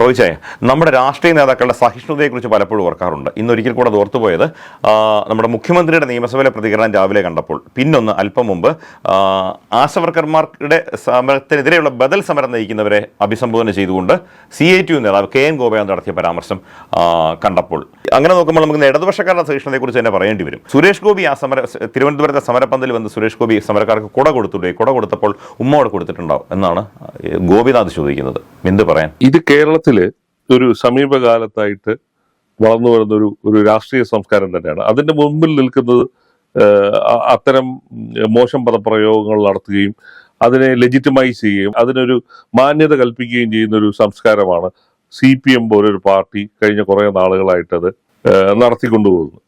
റോയിച്ചേ നമ്മുടെ രാഷ്ട്രീയ നേതാക്കളുടെ സഹിഷ്ണുതയെക്കുറിച്ച് പലപ്പോഴും ഓർക്കാറുണ്ട്. ഇന്നൊരിക്കൽ കൂടെ ഓർത്തുപോയത് നമ്മുടെ മുഖ്യമന്ത്രിയുടെ നിയമസഭയിലെ പ്രതികരണം രാവിലെ കണ്ടപ്പോൾ. പിന്നൊന്ന് അല്പം മുമ്പ് ആശവർക്കർമാരുടെ സമരത്തിനെതിരെയുള്ള ബദൽ സമരം നയിക്കുന്നവരെ അഭിസംബോധന ചെയ്തുകൊണ്ട് സി ഐ ടി നേതാവ് കെ എൻ ഗോപയാൻ നടത്തിയ പരാമർശം കണ്ടപ്പോൾ. അങ്ങനെ നോക്കുമ്പോൾ നമുക്ക് ഇടതുപക്ഷക്കാരുടെ സഹിഷ്ണുതയെക്കുറിച്ച് തന്നെ പറയേണ്ടി വരും. സുരേഷ് ഗോപി ആ സമര തിരുവനന്തപുരത്തെ സമരപ്പന്തലിൽ വന്ന് സുരേഷ് ഗോപി സമരക്കാർക്ക് കുട കൊടുത്തുകൂടെ കുട കൊടുത്തപ്പോൾ ഉമ്മോട് കൊടുത്തിട്ടുണ്ടാവും എന്നാണ് ഗോപിനാഥ് ചോദിക്കുന്നത്. എന്ത് പറയാൻ? ഇത് കേരളത്തിൽ ഒരു സമീപകാലത്തായിട്ട് വളർന്നു വരുന്ന ഒരു ഒരു രാഷ്ട്രീയ സംസ്കാരം തന്നെയാണ്. അതിന്റെ മുമ്പിൽ നിൽക്കുന്നത് അത്തരം മോശം പദപ്രയോഗങ്ങൾ നടത്തുകയും അതിനെ ലെജിറ്റമൈസ് ചെയ്യുകയും അതിനൊരു മാന്യത കൽപ്പിക്കുകയും ചെയ്യുന്ന ഒരു സംസ്കാരമാണ് സി പി എം പോലൊരു പാർട്ടി കഴിഞ്ഞ കുറേ നാളുകളായിട്ട് അത് ഏഹ്, നടത്തിക്കൊണ്ടുപോകുന്നത്.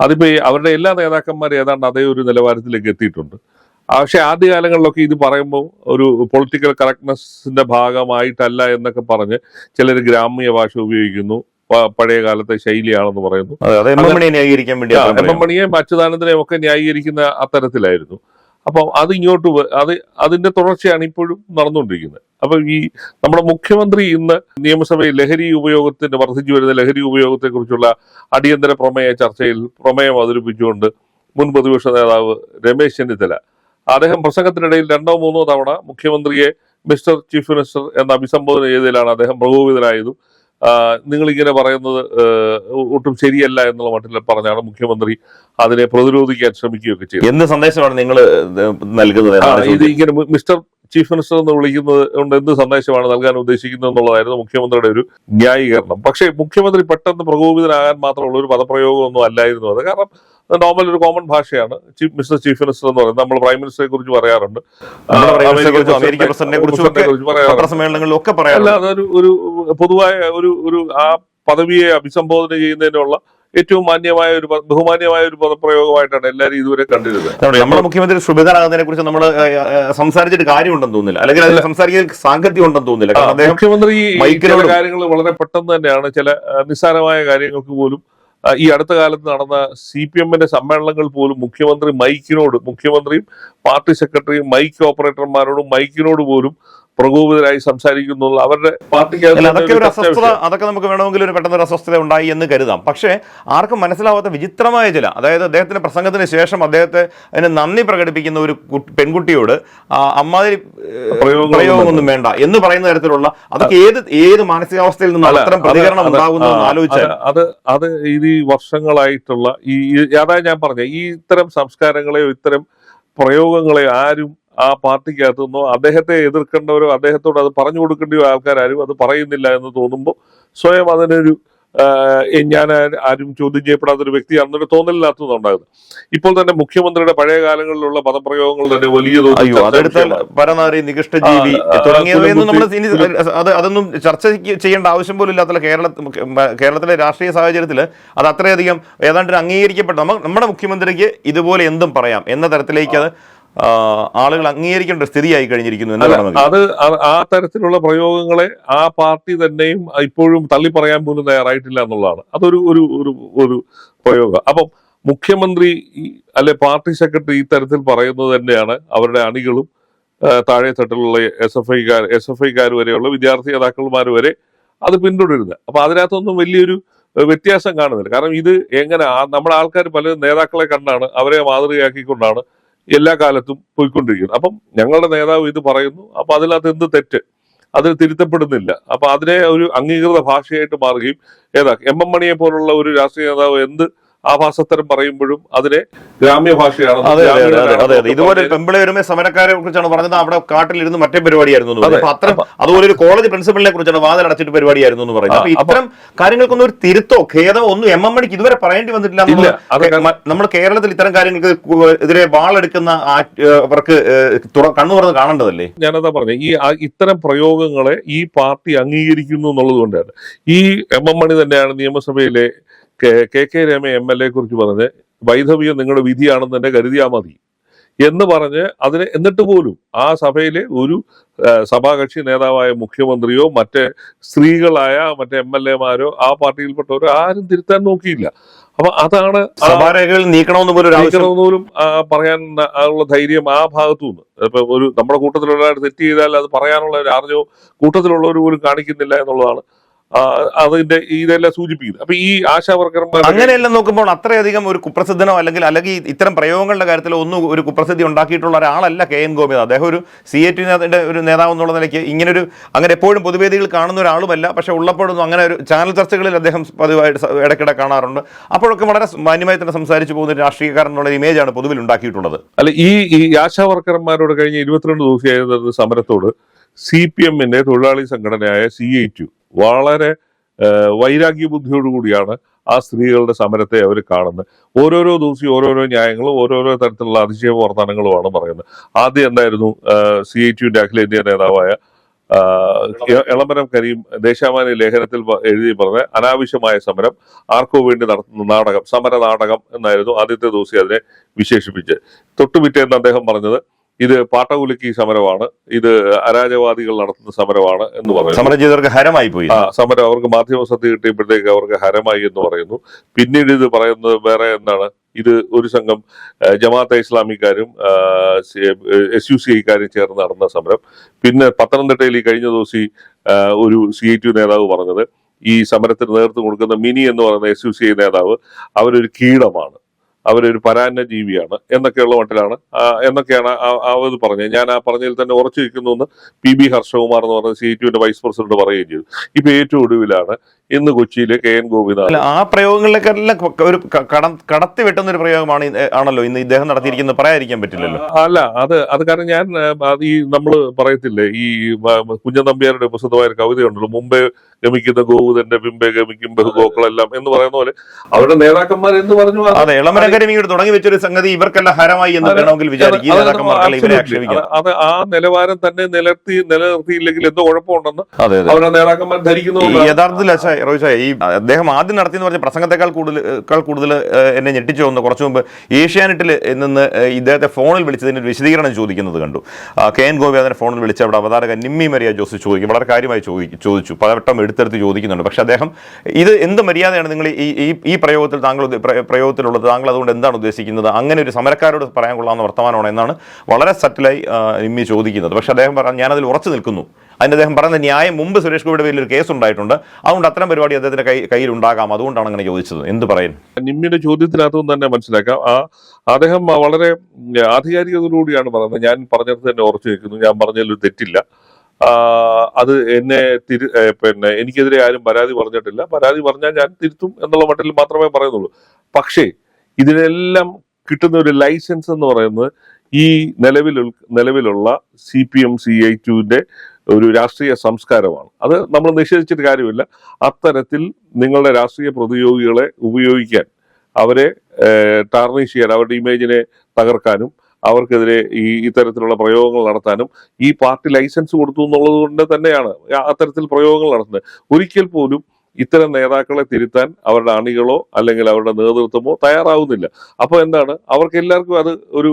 അതിപ്പോ അവരുടെ എല്ലാ നേതാക്കന്മാരും ഏതാണ്ട് അതേ ഒരു നിലവാരത്തിലേക്ക് എത്തിയിട്ടുണ്ട്. പക്ഷെ ആദ്യകാലങ്ങളിലൊക്കെ ഇത് പറയുമ്പോൾ ഒരു പൊളിറ്റിക്കൽ കറക്റ്റ്നെസ്സിന്റെ ഭാഗമായിട്ടല്ല എന്നൊക്കെ പറഞ്ഞ് ചിലർ ഗ്രാമ്യ ഭാഷ ഉപയോഗിക്കുന്നു. പഴയ കാലത്തെ ശൈലിയാണെന്ന് പറയുന്നു. M M. മണിയെയും അച്യുതാനന്ദനെയും ഒക്കെ ന്യായീകരിക്കുന്ന അത്തരത്തിലായിരുന്നു. അപ്പം അത് ഇങ്ങോട്ട് അത് അതിന്റെ തുടർച്ചയാണ് ഇപ്പോഴും നടന്നുകൊണ്ടിരിക്കുന്നത്. അപ്പൊ ഈ നമ്മുടെ മുഖ്യമന്ത്രി ഇന്ന് നിയമസഭയിൽ ലഹരി ഉപയോഗത്തിന്റെ വർദ്ധിച്ചു വരുന്ന ലഹരി ഉപയോഗത്തെ കുറിച്ചുള്ള അടിയന്തര പ്രമേയ ചർച്ചയിൽ പ്രമേയം അവതരിപ്പിച്ചുകൊണ്ട് മുൻ പ്രതിപക്ഷ നേതാവ് രമേശ് ചെന്നിത്തല അദ്ദേഹം പ്രസംഗത്തിനിടയിൽ രണ്ടോ മൂന്നോ തവണ മുഖ്യമന്ത്രിയെ മിസ്റ്റർ ചീഫ് മിനിസ്റ്റർ എന്ന അഭിസംബോധന ചെയ്തതിലാണ് അദ്ദേഹം പ്രകോപിതനായതും. നിങ്ങൾ ഇങ്ങനെ പറയുന്നത് ഒട്ടും ശരിയല്ല എന്നുള്ള മട്ടിൽ പറഞ്ഞാണ് മുഖ്യമന്ത്രി അതിനെ പ്രതിരോധിക്കാൻ ശ്രമിക്കുകയൊക്കെ ചെയ്തത്. എന്ത് സന്ദേശമാണ് നിങ്ങൾ നൽകുന്നത് ഇത് ഇങ്ങനെ മിസ്റ്റർ ചീഫ് മിനിസ്റ്റർ എന്ന് വിളിക്കുന്നത് കൊണ്ട് എന്ത് സന്ദേശമാണ് നൽകാൻ ഉദ്ദേശിക്കുന്നത് എന്നുള്ളതായിരുന്നു മുഖ്യമന്ത്രിയുടെ ഒരു ന്യായീകരണം. പക്ഷേ മുഖ്യമന്ത്രി പെട്ടെന്ന് പ്രകോപിതനാകാൻ മാത്രമുള്ള ഒരു പദപ്രയോഗമൊന്നും അല്ലായിരുന്നു അത്. കാരണം നോർമൽ ഒരു കോമൺ ഭാഷയാണ്. ചീഫ് മിസ്റ്റർ ചീഫ് മിനിസ്റ്റർ എന്ന് പറയുന്നത്. നമ്മൾ പ്രൈം മിനിസ്റ്ററെ കുറിച്ച് പറയാറുണ്ട് കുറിച്ചും പ്രസിഡന്റിനെ കുറിച്ചും അല്ല അതൊരു ഒരു പൊതുവായ ഒരു ഒരു ആ പദവിയെ അഭിസംബോധന ചെയ്യുന്നതിനുള്ള ഏറ്റവും മാന്യമായ ഒരു ബഹുമാന്യമായ ഒരു പദപ്രയോഗമായിട്ടാണ് എല്ലാവരും ഇതുവരെ കണ്ടിരുന്നത്. നമ്മുടെ മുഖ്യമന്ത്രി ശുഭിതനാകുന്നതിനെ കുറിച്ച് നമ്മൾ സംസാരിച്ചിട്ട് കാര്യമുണ്ടെന്ന് തോന്നുന്നില്ല. അല്ലെങ്കിൽ അതിൽ സംസാരിക്കാൻ സാങ്കത്യം ഉണ്ടെന്ന് തോന്നുന്നില്ല. മുഖ്യമന്ത്രി കാര്യങ്ങൾ വളരെ പെട്ടെന്ന് തന്നെയാണ് ചില നിസ്സാരമായ കാര്യങ്ങൾക്ക് പോലും ഈ അടുത്ത കാലത്ത് നടന്ന സി പി എമ്മിന്റെ സമ്മേളനങ്ങൾ പോലും മുഖ്യമന്ത്രി മൈക്കിനോട് മുഖ്യമന്ത്രിയും പാർട്ടി സെക്രട്ടറിയും മൈക്ക് ഓപ്പറേറ്റർമാരോടും മൈക്കിനോട് പോലും പ്രകോപിതരായി സംസാരിക്കുന്നു അവരുടെ പാർട്ടിക്ക് അതൊക്കെ ഒരു അസ്വസ്ഥത അതൊക്കെ നമുക്ക് വേണമെങ്കിൽ ഒരു പെട്ടെന്ന് ഒരു അസ്വസ്ഥത ഉണ്ടായി എന്ന് കരുതാം. പക്ഷേ ആർക്കും മനസ്സിലാവാത്ത വിചിത്രമായ ചില അതായത് അദ്ദേഹത്തിന്റെ പ്രസംഗത്തിന് ശേഷം അദ്ദേഹത്തെ അതിന് നന്ദി പ്രകടിപ്പിക്കുന്ന ഒരു പെൺകുട്ടിയോട് അമ്മാതിരി പ്രയോഗമൊന്നും വേണ്ട. എന്ന് പറയുന്ന തരത്തിലുള്ള അതൊക്കെ ഏത് ഏത് മാനസികാവസ്ഥയിൽ നിന്ന് അത്തരം പ്രതികരണം ഉണ്ടാകുന്നു ആലോചിച്ചാൽ അത് അത് ഇത് ഈ വർഷങ്ങളായിട്ടുള്ള ഈ ഈ- അതാ ഞാൻ പറഞ്ഞ ഈ ഇത്തരം സംസ്കാരങ്ങളെയോ ഇത്തരം പ്രയോഗങ്ങളെയോ ആരും ആ പാർട്ടിക്കകത്തു നിന്നോ അദ്ദേഹത്തെ എതിർക്കേണ്ടവരോ അദ്ദേഹത്തോട് അത് പറഞ്ഞു കൊടുക്കേണ്ടയോ ആൾക്കാരും അത് പറയുന്നില്ല എന്ന് തോന്നുമ്പോൾ സ്വയം അതിനൊരു ഞാൻ ആരും ചോദ്യം ചെയ്യപ്പെടാത്ത ഒരു വ്യക്തിയാണെന്നൊരു തോന്നലിനകത്തുനിന്ന് ഉണ്ടാകുന്നത് ഇപ്പോൾ തന്നെ മുഖ്യമന്ത്രിയുടെ പഴയ കാലങ്ങളിലുള്ള പദപ്രയോഗങ്ങൾ തന്നെ വലിയ. പരനാരി നികഷ്ടജീവി അതൊന്നും ചർച്ച ചെയ്യേണ്ട ആവശ്യം പോലും ഇല്ലാത്ത കേരള കേരളത്തിലെ രാഷ്ട്രീയ സാഹചര്യത്തിൽ അത് അത്രയധികം ഏതാണ്ട് അംഗീകരിക്കപ്പെട്ട. നമ്മുടെ മുഖ്യമന്ത്രിക്ക് ഇതുപോലെ എന്തും പറയാം. എന്ന തരത്തിലേക്ക് അത് ആളുകൾ അംഗീകരിക്കേണ്ട സ്ഥിതിയായി കഴിഞ്ഞിരിക്കുന്നു അത് ആ- തരത്തിലുള്ള പ്രയോഗങ്ങളെ ആ പാർട്ടി തന്നെയും ഇപ്പോഴും തള്ളി പറയാൻ പോലും തയ്യാറായിട്ടില്ല എന്നുള്ളതാണ്. അതൊരു ഒരു ഒരു ഒരു പ്രയോഗം. അപ്പം മുഖ്യമന്ത്രി അല്ലെ പാർട്ടി സെക്രട്ടറി ഈ തരത്തിൽ പറയുന്നത് തന്നെയാണ്. അവരുടെ അണികളും താഴെ തട്ടിലുള്ള എസ് എഫ് ഐക്കാർ എസ് എഫ് ഐക്കാർ വരെയുള്ള വിദ്യാർത്ഥി നേതാക്കന്മാർ വരെ അത് പിന്തുടരുന്നത്. അപ്പൊ അതിനകത്തൊന്നും വലിയൊരു വ്യത്യാസം കാണുന്നില്ല. കാരണം ഇത് എങ്ങനെ നമ്മുടെ ആൾക്കാർ പല നേതാക്കളെ കണ്ടാണ് അവരെ മാതൃകയാക്കിക്കൊണ്ടാണ് എല്ലാ കാലത്തും പോയിക്കൊണ്ടിരിക്കുന്നു. അപ്പം ഞങ്ങളുടെ നേതാവ് ഇത് പറയുന്നു. അപ്പൊ അതിനകത്ത് എന്ത് തെറ്റ്? അത് തിരുത്തപ്പെടുന്നില്ല. അപ്പൊ അതിനെ ഒരു അംഗീകൃത ഭാഷയായിട്ട് മാറുകയും ഏതാ എം എം മണിയെ പോലുള്ള ഒരു രാഷ്ട്രീയ നേതാവ് എന്ത് ആഭാസത്തരം പറയുമ്പോഴും അതിനെ ഗ്രാമ്യ ഭാഷയാണ് അതെ അതെ അതെ അതെ അതെ. അതെ ഇതുപോലെ പെമ്പിളെ വരുമ്പോൾ സമരക്കാരെ കുറിച്ചാണ് പറഞ്ഞത്. അവിടെ കാട്ടിലിരുന്ന് മറ്റേ പരിപാടിയായിരുന്നു അത്തരം അതുപോലെ ഒരു കോളേജ് പ്രിൻസിപ്പലിനെ കുറിച്ചാണ് വാതിൽ അടച്ചിട്ട് പരിപാടിയായിരുന്നു എന്ന് പറയുന്നത്. അപ്പൊ ഇത്തരം കാര്യങ്ങൾക്കൊന്നും ഒരു തിരുത്തോ ഖേദമോ ഒന്നും എം എം മണിക്ക് ഇതുവരെ പറയേണ്ടി വന്നിട്ടില്ല നമ്മുടെ കേരളത്തിൽ ഇത്തരം കാര്യങ്ങൾക്ക് എതിരെ വാളെടുക്കുന്ന ആ- അവർക്ക് കണ്ണു തുറന്ന് കാണേണ്ടതല്ലേ? ഞാനതാ പറഞ്ഞു. ഈ ഇത്തരം പ്രയോഗങ്ങളെ ഈ പാർട്ടി അംഗീകരിക്കുന്നു എന്നുള്ളത് കൊണ്ടാണ്. ഈ എം എം മണി തന്നെയാണ് നിയമസഭയിലെ K K Rema M L A കുറിച്ച് പറഞ്ഞ് വൈധവ്യം നിങ്ങളുടെ വിധിയാണെന്ന് തന്നെ കരുതിയാൽ മതി എന്ന് പറഞ്ഞ് അതിന് എന്നിട്ട് പോലും ആ സഭയിലെ ഒരു സഭാകക്ഷി നേതാവായ മുഖ്യമന്ത്രിയോ മറ്റേ സ്ത്രീകളായ മറ്റേ എം എൽ എമാരോ ആ പാർട്ടിയിൽപ്പെട്ടവരോ ആരും തിരുത്താൻ നോക്കിയില്ല. അപ്പൊ അതാണ് സഭാരേഖകൾ നീക്കണമെന്ന് പോലും നീക്കണമെന്ന് പറയാൻ ഉള്ള ധൈര്യം ആ ഭാഗത്തു നിന്ന് ഇപ്പൊ ഒരു നമ്മുടെ കൂട്ടത്തിലുള്ള തെറ്റ് ചെയ്താൽ അത് പറയാനുള്ള ഒരു ആർജവും കൂട്ടത്തിലുള്ളവർ പോലും കാണിക്കുന്നില്ല എന്നുള്ളതാണ്. അതിന്റെ ഇതെല്ലാം സൂചിപ്പിക്കുന്നത്. അപ്പൊ ഈ ആശാ വർക്കർമാർ അങ്ങനെയെല്ലാം നോക്കുമ്പോൾ അത്രയധികം ഒരു കുപ്രസിദ്ധനോ അല്ലെങ്കിൽ അല്ലെങ്കിൽ ഇത്തരം പ്രയോഗങ്ങളുടെ കാര്യത്തിൽ ഒന്നും ഒരു കുപ്രസിദ്ധി ഉണ്ടാക്കിയിട്ടുള്ള ഒരാളല്ല കെ എൻ ഗോപിനാഥ്. അദ്ദേഹം ഒരു സി എ ടി ഒരു നേതാവ് എന്നുള്ള നിലയ്ക്ക് ഒരു അങ്ങനെ എപ്പോഴും പൊതുവേദികൾ കാണുന്ന ഒരാളുമല്ല. പക്ഷെ ഉള്ളപ്പോഴൊന്നും അങ്ങനെ ഒരു ചാനൽ ചർച്ചകളിൽ അദ്ദേഹം പതിവായിട്ട് ഇടയ്ക്കിടെ കാണാറുണ്ട്. അപ്പോഴൊക്കെ വളരെ മാന്യമായി തന്നെ സംസാരിച്ചു പോകുന്ന ഒരു രാഷ്ട്രീയക്കാരൻ എന്നുള്ള ഇമേജാണ് പൊതുവിൽ ഉണ്ടാക്കിയിട്ടുള്ളത്. അല്ല ഈ ഈ ആശാ വർക്കർമാരോട് കഴിഞ്ഞ ഇരുപത്തിരണ്ട് ദിവസമായിരുന്ന സമരത്തോട് സി പി എമ്മിന്റെ തൊഴിലാളി സംഘടനയായ സി ഐ ടു വളരെ വൈരാഗ്യ ബുദ്ധിയോടുകൂടിയാണ് ആ സ്ത്രീകളുടെ സമരത്തെ അവർ കാണുന്നത്. ഓരോരോ ദിവസവും ഓരോരോ ന്യായങ്ങളും ഓരോരോ തരത്തിലുള്ള അതിശയ വർത്തമാനങ്ങളുമാണ് പറയുന്നത്. ആദ്യം എന്തായിരുന്നു സി ഐ ടുവിന്റെ അഖിലേന്ത്യാ നേതാവായ എളമരം കരീം ദേശാമാനി ലേഖനത്തിൽ എഴുതി പറഞ്ഞ അനാവശ്യമായ സമരം ആർക്കോ വേണ്ടി നടത്തുന്ന നാടകം സമര നാടകം എന്നായിരുന്നു ആദ്യത്തെ ദിവസം അതിനെ വിശേഷിപ്പിച്ചത്. തൊട്ടുപിറ്റേന്ന് അദ്ദേഹം പറഞ്ഞത് ഇത് പാട്ടകുലുക്കി സമരമാണ്. ഇത് അരാജവാദികൾ നടത്തുന്ന സമരമാണ് എന്ന് പറയുന്നു. സമരം ചെയ്തവർക്ക് ഹരമായി പോയി. ആ സമരം അവർക്ക് മാധ്യമ ശ്രദ്ധ കിട്ടിയപ്പോഴത്തേക്ക് അവർക്ക് ഹരമായി എന്ന് പറയുന്നു. പിന്നീട് ഇത് പറയുന്നത് വേറെ എന്താണ്? ഇത് ഒരു സംഘം ജമാഅത്തെ ഇസ്ലാമിക്കാരും എസ് യു സി ഐക്കാരും ചേർന്ന് നടന്ന സമരം. പിന്നെ പത്തനംതിട്ടയിൽ ഈ കഴിഞ്ഞ ദിവസം ഒരു സി ഐ ടി നേതാവ് പറഞ്ഞത് ഈ സമരത്തിന് നേതൃത്വം കൊടുക്കുന്ന മിനി എന്ന് പറയുന്ന എസ് യു സി ഐ നേതാവ് അവരൊരു കീടമാണ്. അവരൊരു പരാന്ന ജീവിയാണ് എന്നൊക്കെയുള്ള മട്ടിലാണ്. എന്നൊക്കെയാണ് അവർ പറഞ്ഞത്. ഞാൻ ആ പറഞ്ഞതിൽ തന്നെ ഉറച്ചിരിക്കുന്നു എന്ന് പി ബി ഹർഷകുമാർ എന്ന് പറഞ്ഞ സി ടുവിന്റെ വൈസ് പ്രസിഡന്റ് പറയുകയും ചെയ്തു. ഇപ്പൊ ഏറ്റവും ഒടുവിലാണ് ഇന്ന് കൊച്ചിയിലെ കെ എൻ ഗോപിനാഥ് ആ പ്രയോഗങ്ങളിലേക്കെല്ലാം ക- ഒരു കടത്തി വെട്ടുന്ന ഒരു പ്രയോഗമാണ് ആണല്ലോ ഇന്ന് ഇദ്ദേഹം നടത്തിയിരിക്കുന്നത്. പറയാതിരിക്കാൻ പറ്റില്ലല്ലോ. അല്ല അത് അത് കാരണം ഞാൻ ഈ നമ്മൾ പറയത്തില്ലേ ഈ മ- കുഞ്ഞൻ നമ്പ്യാരുടെ പ്രസിദ്ധമായ ഒരു കവിതയുണ്ടല്ലോ മുമ്പേ ഗമിക്കുന്ന ഗോവുതന്റെ പിമ്പെ ഗമിക്കും ബഹുഗോക്കളെല്ലാം എന്ന് പറയുന്ന പോലെ അവരുടെ നേതാക്കന്മാർ എന്ന് പറഞ്ഞു? അതെ അതെ ഇങ്ങോട്ട് തുടങ്ങി വെച്ചൊരു സംഗതി ഇവർക്കല്ല ഹരമായി എന്ന് അതെ. വേണമെങ്കിൽ വിചാരിക്കും. അത് അത് അത് ആ നിലവാരം തന്നെ നിലർത്തി നിലനിർത്തിയില്ലെങ്കിൽ എന്തോ കുഴപ്പമുണ്ടെന്ന് അതെ അതെ. അവരുടെ നേതാക്കന്മാർ ധരിക്കുന്നു യഥാർത്ഥത്തിൽ ഈ അദ്ദേഹം ആദ്യം നടത്തിയെന്ന് പറഞ്ഞ പ്രസംഗത്തെക്കാൾ കൂടുതൽ കൂടുതൽ എന്നെ ഞെട്ടിച്ചു വന്നു കുറച്ചു മുമ്പ് ഏഷ്യാനെറ്റിൽ നിന്ന് ഇദ്ദേഹത്തെ ഫോണിൽ വിളിച്ചതിന് ഒരു വിശദീകരണം ചോദിക്കുന്നത് കണ്ടു. കെ എൻ ഗോപി അതിനെ ഫോണിൽ വിളിച്ച് അവിടെ അവതാരകൻ നിമ്മി മരിയ ജോസ് ചോദിക്കും. വളരെ കാര്യമായി ചോദിച്ചു. പലവട്ടം എടുത്തെടുത്ത് ചോദിക്കുന്നുണ്ട്. പക്ഷേ അദ്ദേഹം ഇത് എന്ത് മര്യാദയാണ് നിങ്ങൾ ഈ ഈ പ്രയോഗത്തിൽ താങ്കൾ പ്രയോഗത്തിലുള്ളത്? താങ്കൾ അതുകൊണ്ട് എന്താണ് ഉദ്ദേശിക്കുന്നത്? അങ്ങനെ ഒരു സമരക്കാരോട് പറയാൻ കൊള്ളാവുന്ന വർത്തമാനമാണ് എന്നാണ് വളരെ സറ്റിലായി നിമ്മി ചോദിക്കുന്നത്. പക്ഷേ അദ്ദേഹം പറഞ്ഞു ഞാനതിൽ ഉറച്ചു നിൽക്കുന്നു. അതിന് അദ്ദേഹം പറയുന്ന ന്യായം മുമ്പ് സുരേഷ് ഗോപിയുടെ പേരിൽ ഒരു കേസ് ഉണ്ടായിട്ടുണ്ട്. അതുകൊണ്ട് അത്തരം പരിപാടി അദ്ദേഹത്തിന്റെ കൈ കയ്യിൽ ഉണ്ടാകാം. അതുകൊണ്ടാണ് അങ്ങനെ ചോദിച്ചത്. എന്ത് പറയും നിമ്മിയുടെ ചോദ്യത്തിനകത്തും തന്നെ മനസ്സിലാക്കാം. ആ അദ്ദേഹം വളരെ ആധികാരികതയോടുകൂടിയാണ് പറയുന്നത്. ഞാൻ പറഞ്ഞത് തന്നെ ഉറച്ചു നിൽക്കുന്നു. ഞാൻ പറഞ്ഞതിൽ ഒരു തെറ്റില്ല. അത് എന്നെ തിരു പിന്നെ എനിക്കെതിരെ ആരും പരാതി പറഞ്ഞിട്ടില്ല. പരാതി പറഞ്ഞാൽ ഞാൻ തിരുത്തും എന്നുള്ള മട്ടിൽ മാത്രമേ പറയുന്നുള്ളൂ. പക്ഷേ ഇതിനെല്ലാം കിട്ടുന്ന ഒരു ലൈസൻസ് എന്ന് പറയുന്നത് ഈ നിലവിൽ നിലവിലുള്ള C P M C I ടുവിന്റെ ഒരു രാഷ്ട്രീയ സംസ്കാരമാണ്. അത് നമ്മൾ നിഷേധിച്ചിട്ട് കാര്യമില്ല. അത്തരത്തിൽ നിങ്ങളുടെ രാഷ്ട്രീയ പ്രതിയോഗികളെ ഉപയോഗിക്കാൻ അവരെ ടാർണിഷ് ചെയ്യാൻ അവരുടെ ഇമേജിനെ തകർക്കാനും അവർക്കെതിരെ ഈ ഇത്തരത്തിലുള്ള പ്രയോഗങ്ങൾ നടത്താനും ഈ പാർട്ടി ലൈസൻസ് കൊടുത്തു എന്നുള്ളത് കൊണ്ട് തന്നെയാണ് അത്തരത്തിൽ പ്രയോഗങ്ങൾ നടത്തുന്നത്. ഒരിക്കൽ പോലും ഇത്തരം നേതാക്കളെ തിരുത്താൻ അവരുടെ അണികളോ അല്ലെങ്കിൽ അവരുടെ നേതൃത്വമോ തയ്യാറാവുന്നില്ല. അപ്പൊ എന്താണ്? അവർക്ക് എല്ലാവർക്കും അത് ഒരു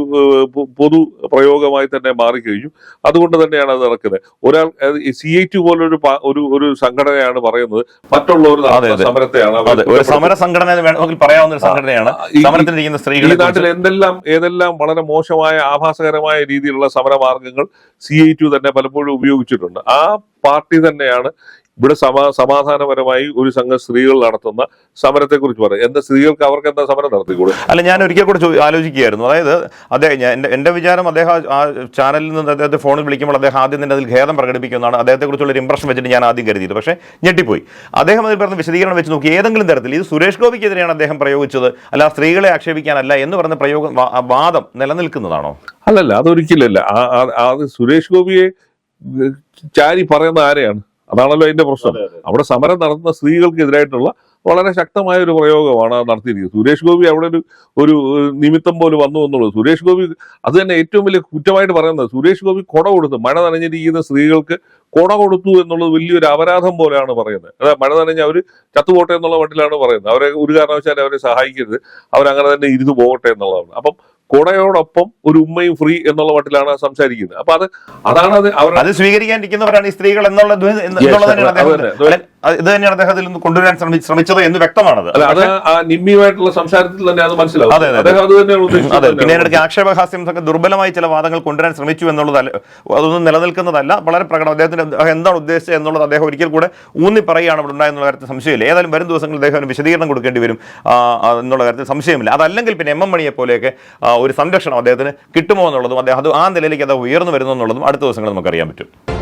പൊതു പ്രയോഗമായി തന്നെ മാറിക്കഴിഞ്ഞു. അതുകൊണ്ട് തന്നെയാണ് അത് നടക്കുന്നത്. ഒരാൾ സി ഐ ടി പോലൊരു ഒരു ഒരു സംഘടനയാണ് പറയുന്നത്. മറ്റുള്ളവർ. സമരത്തെയാണ് ഒരു സമര സംഘടന വേണമെങ്കിൽ പറയാവുന്ന ഒരു സംഘടനയാണ്. സമരത്തിലിരിക്കുന്ന ഈ നാട്ടിൽ എന്തെല്ലാം ഏതെല്ലാം വളരെ മോശമായ ആഭാസകരമായ രീതിയിലുള്ള സമരമാർഗങ്ങൾ സി ഐ ടു തന്നെ പലപ്പോഴും ഉപയോഗിച്ചിട്ടുണ്ട്. ആ പാർട്ടി തന്നെയാണ് ഇവിടെ സമാ സമാധാനപരമായി ഒരു സംഘം സ്ത്രീകൾ നടത്തുന്ന സമരത്തെ കുറിച്ച് പറയും. എന്താ സ്ത്രീകൾക്ക് അവർക്ക് എന്താ സമരം നടത്തിക്കൂടെ? അല്ല ഞാൻ ഒരിക്കൽ കൂടെ ആലോചിക്കുകയായിരുന്നു. അതായത് അദ്ദേഹം ഞാൻ എന്റെ എന്റെ വിചാരം അദ്ദേഹം ആ- ചാനലിൽ നിന്ന് അദ്ദേഹത്തെ ഫോണിൽ വിളിക്കുമ്പോൾ അദ്ദേഹം ആദ്യം തന്നെ അതിൽ ഖേദം പ്രകടിപ്പിക്കുന്നതാണ് അദ്ദേഹത്തെക്കുറിച്ചുള്ള ഒരു ഇംപ്രഷൻ വെച്ചിട്ട് ഞാൻ ആദ്യം കരുതിയത്. പക്ഷേ ഞെട്ടിപ്പോയി. അദ്ദേഹം അതിൽ പറഞ്ഞ വിശദീകരണം വെച്ച് നോക്കി ഏതെങ്കിലും തരത്തിൽ ഇത് സുരേഷ് ഗോപിക്കെതിരെയാണ് അദ്ദേഹം പ്രയോഗിച്ചത് അല്ല സ്ത്രീകളെ ആക്ഷേപിക്കാനല്ല എന്ന് പറഞ്ഞ പ്രയോഗം വാദം നിലനിൽക്കുന്നതാണോ? അല്ലല്ല അതൊരിക്കലല്ല. അത് സുരേഷ് ഗോപിയെ ചാരി പറയുന്ന ആരെയാണ്? അതാണല്ലോ അതിന്റെ പ്രശ്നം. അവിടെ സമരം നടത്തുന്ന സ്ത്രീകൾക്കെതിരായിട്ടുള്ള വളരെ ശക്തമായ ഒരു പ്രയോഗമാണ് നടത്തിയിരിക്കുന്നത്. സുരേഷ് ഗോപി അവിടെ ഒരു ഒരു നിമിത്തം പോലെ വന്നു എന്നുള്ളത്. സുരേഷ് ഗോപി അത് തന്നെ ഏറ്റവും വലിയ കുറ്റമായിട്ട് പറയുന്നത്. സുരേഷ് ഗോപി കൊട കൊടുത്തു മഴ നനഞ്ഞിരിക്കുന്ന സ്ത്രീകൾക്ക് കൊട കൊടുത്തു എന്നുള്ളത് വലിയൊരു അപരാധം പോലെയാണ് പറയുന്നത്. അതായത് മഴ നനഞ്ഞ അവർ ചത്തുപോട്ടെ എന്നുള്ള മട്ടിലാണ് പറയുന്നത്. അവരെ ഒരു കാരണവശാലും അവരെ സഹായിക്കരുത്. അവരങ്ങനെ തന്നെ ഇരുന്ന് പോകട്ടെ എന്നുള്ളതാണ്. അപ്പം കുടയോടൊപ്പം ഒരു ഉമ്മയും ഫ്രീ എന്നുള്ള മട്ടിലാണ് സംസാരിക്കുന്നത്. അപ്പൊ അത് അതാണ് അത് അവർ അത് സ്വീകരിക്കാനിരിക്കുന്നവരാണ് ഈ സ്ത്രീകൾ എന്നുള്ളത് ഇത് തന്നെയാണ് അദ്ദേഹത്തിൽ നിന്ന് കൊണ്ടുവരാൻ ശ്രമി- ശ്രമിച്ചത് എന്ന് വ്യക്തമാണത്. അത് നിമ്മിയുമായിട്ടുള്ള സംസാരത്തിൽ തന്നെ അത് മനസ്സിലാവും. അതെ, അതെ. പിന്നെ തന്നെയാണ്. ഇടയ്ക്ക് ആക്ഷേപഹാസ്യം ഒക്കെ ദുർബലമായി ചില വാദങ്ങൾ കൊണ്ടുവരാൻ ശ്രമിച്ചു എന്നുള്ളതല്ല അതൊന്നും നിലനിൽക്കുന്നതല്ല. വളരെ പ്രകടം. അദ്ദേഹത്തിന്റെ അദ്ദേഹം എന്താണ് ഉദ്ദേശിച്ചത് എന്നുള്ളത് അദ്ദേഹം ഒരിക്കൽ കൂടെ ഊന്നി പറയുകയാണ് ഇവിടെ ഉണ്ടായെന്നുള്ള കാര്യത്തിൽ സംശയമില്ല. ഏതായാലും വരും ദിവസങ്ങളിൽ അദ്ദേഹം വിശദീകരണം കൊടുക്കേണ്ടി വരും. എന്നുള്ള കാര്യത്തിൽ സംശയമില്ല. അതല്ലെങ്കിൽ പിന്നെ എം എം മണിയെ പോലെയൊക്കെ ഒരു സംരക്ഷണം അദ്ദേഹത്തിന് കിട്ടുമോ എന്നുള്ളതും അദ്ദേഹം അത് ആ നിലയിലേക്ക് അത് ഉയർന്നു വരുന്നു എന്നുള്ളതും അടുത്ത ദിവസങ്ങളിൽ നമുക്കറിയാൻ പറ്റും.